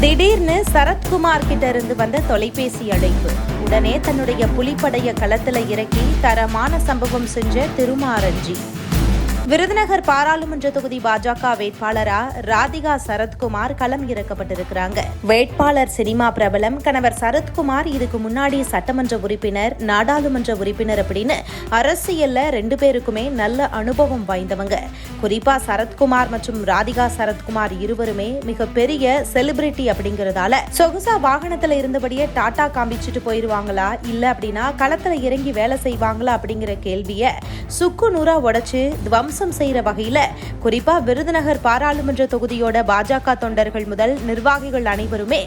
திடீர்னு சரத்குமார் கிட்ட இருந்து வந்த தொலைபேசி அழைப்பு. உடனே தன்னுடைய புலிப்படைய களத்துல இறக்கி தரமான சம்பவம் செஞ்ச திருமாரஞ்சி. விருதுநகர் பாராளுமன்ற தொகுதி பாஜக வேட்பாளரா ராதிகா சரத்குமார் களம் இறக்கப்பட்டிருக்கிறாங்க. வேட்பாளர் சினிமா பிரபலம் கணவர் சரத்குமார் இதுக்கு முன்னாடி சட்டமன்ற உறுப்பினர் நாடாளுமன்ற உறுப்பினர் அப்படின்னு அரசியல்ல ரெண்டு பேருக்குமே நல்ல அனுபவம் வாய்ந்தவங்க. குறிப்பா சரத்குமார் மற்றும் ராதிகா சரத்குமார் இருவருமே மிகப்பெரிய செலிபிரிட்டி அப்படிங்கறதால சொகுசா வாகனத்துல இருந்தபடியே டாடா காமிச்சிட்டு போயிருவாங்களா? இல்ல அப்படின்னா களத்துல இறங்கி வேலை செய்வாங்களா அப்படிங்கிற கேள்விய சுக்கு நூறா உடைச்சு துவம்சம் செய்கிற வகையில் குறிப்பா விருதுநகர் பாராளுமன்ற தொகுதியோட பாஜக தொண்டர்கள் முதல் நிர்வாகிகள் அனைவருமே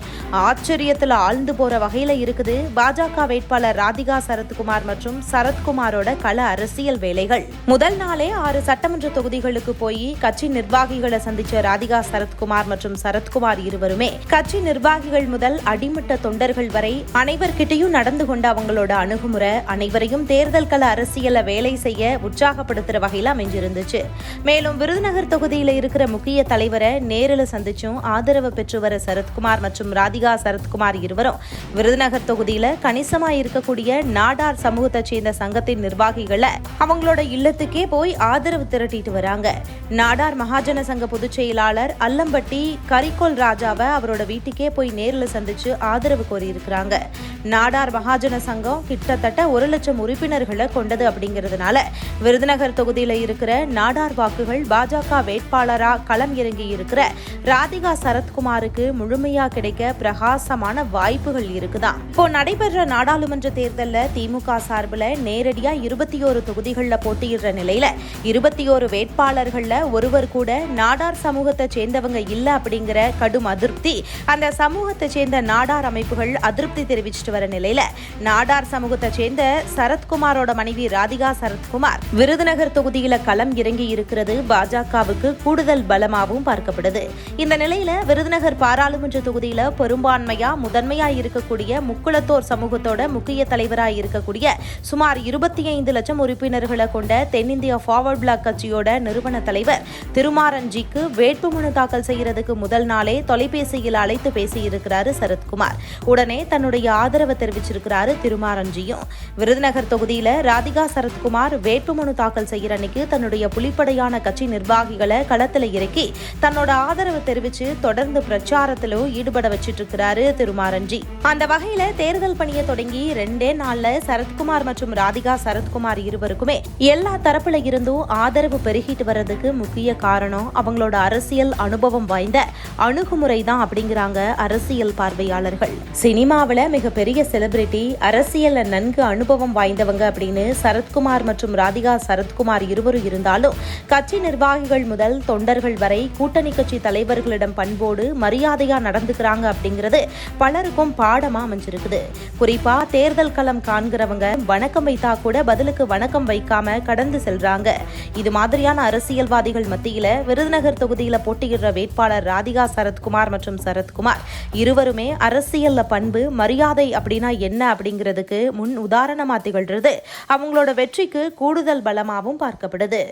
ஆச்சரியத்தில் ஆழ்ந்து போகிற வகையில் இருக்குது. பாஜக வேட்பாளர் ராதிகா சரத்குமார் மற்றும் சரத்குமாரோட கள அரசியல் வேலைகள். முதல் நாளே ஆறு சட்டமன்ற தொகுதிகளுக்கு போய் கட்சி நிர்வாகிகளை சந்திச்ச ராதிகா சரத்குமார் மற்றும் சரத்குமார் இருவருமே கட்சி நிர்வாகிகள் முதல் அடிமட்ட தொண்டர்கள் வரை அனைவர்கிட்டையும் நடந்து கொண்ட அவங்களோட அணுகுமுறை அனைவரையும் தேர்தல் கள அரசியல வேலை செய்ய உற்சாகப்படுத்துகிற வகையில் அமைஞ்சிருந்தது. இருந்துச்சு மேலும் விருதுநகர் தொகுதியில் இருக்கிற முக்கிய தலைவரை நேரில் சந்திச்சும் ஆதரவு பெற்று வர சரத்குமார் மற்றும் ராதிகா சரத்குமார் இருவரும் விருதுநகர் தொகுதியில கணிசமாக இருக்கக்கூடிய நாடார் சமூகத்தை சேர்ந்த சங்கத்தின் நிர்வாகிகளை அவங்களோட இல்லத்துக்கே போய் ஆதரவு திரட்டிட்டு வராங்க. நாடார் மகாஜன சங்க பொதுச் செயலாளர் அல்லம்பட்டி கரிகோல் ராஜாவை அவரோட வீட்டுக்கே போய் நேரில் சந்திச்சு ஆதரவு கோரியிருக்கிறாங்க. நாடார் மகாஜன சங்கம் கிட்டத்தட்ட ஒரு லட்சம் உறுப்பினர்களை கொண்டது அப்படிங்கிறதுனால விருதுநகர் தொகுதியில் இருக்கிற நாடார் வாக்குகள் பாஜக வேட்பாளராக களம் இறங்கியிருக்கிற ராதிகா சரத்குமாருக்கு முழுமையா கிடைக்க பிரகாசமான வாய்ப்புகள் இருக்குதான் இப்போ நடைபெற்ற நாடாளுமன்ற தேர்தலில் திமுக சார்பில் நேரடியா இருபத்தி ஓரு தொகுதிகளில் போட்டியிடுற நிலையில இருபத்தி ஓரு வேட்பாளர்களில் ஒருவர் கூட நாடார் சமூகத்தை சேர்ந்தவங்க இல்லை அப்படிங்கிற கடும் அதிருப்தி. அந்த சமூகத்தை சேர்ந்த நாடார் அமைப்புகள் அதிருப்தி தெரிவிச்சிட்டு வர நிலையில நாடார் சமூகத்தை சேர்ந்த சரத்குமாரோட மனைவி ராதிகா சரத்குமார் விருதுநகர் தொகுதியில களம் இறங்கி இருக்கிறது பாஜகவுக்கு கூடுதல் பலமாகவும் பார்க்கப்படுது. இந்த நிலையில விருதுநகர் பாராளுமன்ற தொகுதியில பெரும்பான்மையா முதன்மையா இருக்கக்கூடிய முக்குளத்தோர் சமூகத்தோட முக்கிய தலைவராக இருக்கக்கூடிய சுமார் இருபத்தி ஐந்து லட்சம் உறுப்பினர்களை கொண்ட தென்னிந்திய ஃபார்வர்ட் பிளாக் கட்சியோட நிறுவன தலைவர் திருமாரஞ்சிக்கு வேட்புமனு தாக்கல் செய்யறதுக்கு முதல் நாளே தொலைபேசியில் அழைத்து பேசியிருக்கிறாரு சரத்குமார். உடனே தன்னுடைய ஆதரவை தெரிவிச்சிருக்கிறாரு திருமாரஞ்சியும். விருதுநகர் தொகுதியில ராதிகா சரத்குமார் வேட்புமனு தாக்கல் செய்யற அன்னைக்கு தன்னுடைய தன்னுடைய புலிப்படையான கட்சி நிர்வாகிகளை களத்தில் இறக்கி தன்னோட ஆதரவு தெரிவிச்சு தொடர்ந்து பிரச்சாரத்திலும் ஈடுபட வச்சிட்டு இருக்கிறாரு திருமாரஞ்சி. அந்த வகையில தேர்தல் பணியை தொடங்கி ரெண்டே நாள்ல சரத்குமார் மற்றும் ராதிகா சரத்குமார் இருவருக்குமே எல்லா தரப்புல இருந்தும் ஆதரவு பெருகிட்டு வர்றதுக்கு முக்கிய காரணம் அவங்களோட அரசியல் அனுபவம் வாய்ந்த அணுகுமுறை தான் அப்படிங்கிறாங்க அரசியல் பார்வையாளர்கள். சினிமாவில் மிகப்பெரிய செலிபிரிட்டி அரசியல்ல நன்கு அனுபவம் வாய்ந்தவங்க அப்படின்னு சரத்குமார் மற்றும் ராதிகா சரத்குமார் இருவரும் இருந்தால் இருந்தாலும் கட்சி நிர்வாகிகள் முதல் தொண்டர்கள் வரை கூட்டணி கட்சி தலைவர்களிடம் பண்போடு மரியாதையா நடந்துக்கிறாங்க அப்படிங்கிறது பலருக்கும் பாடமா அமைஞ்சிருக்குது. குறிப்பா தேர்தல் களம் காண்கிறவங்க வணக்கம் வைத்தா கூட பதிலுக்கு வணக்கம் வைக்காம கடந்து செல்றாங்க. இது மாதிரியான அரசியல்வாதிகள் மத்தியில விருதுநகர் தொகுதியில போட்டியிடுற வேட்பாளர் ராதிகா சரத்குமார் மற்றும் சரத்குமார் இருவருமே அரசியல்ல பண்பு மரியாதை அப்படின்னா என்ன அப்படிங்கிறதுக்கு முன் உதாரணமா திகழ்றது அவங்களோட வெற்றிக்கு கூடுதல் பலமாகவும் பார்க்கப்படுது.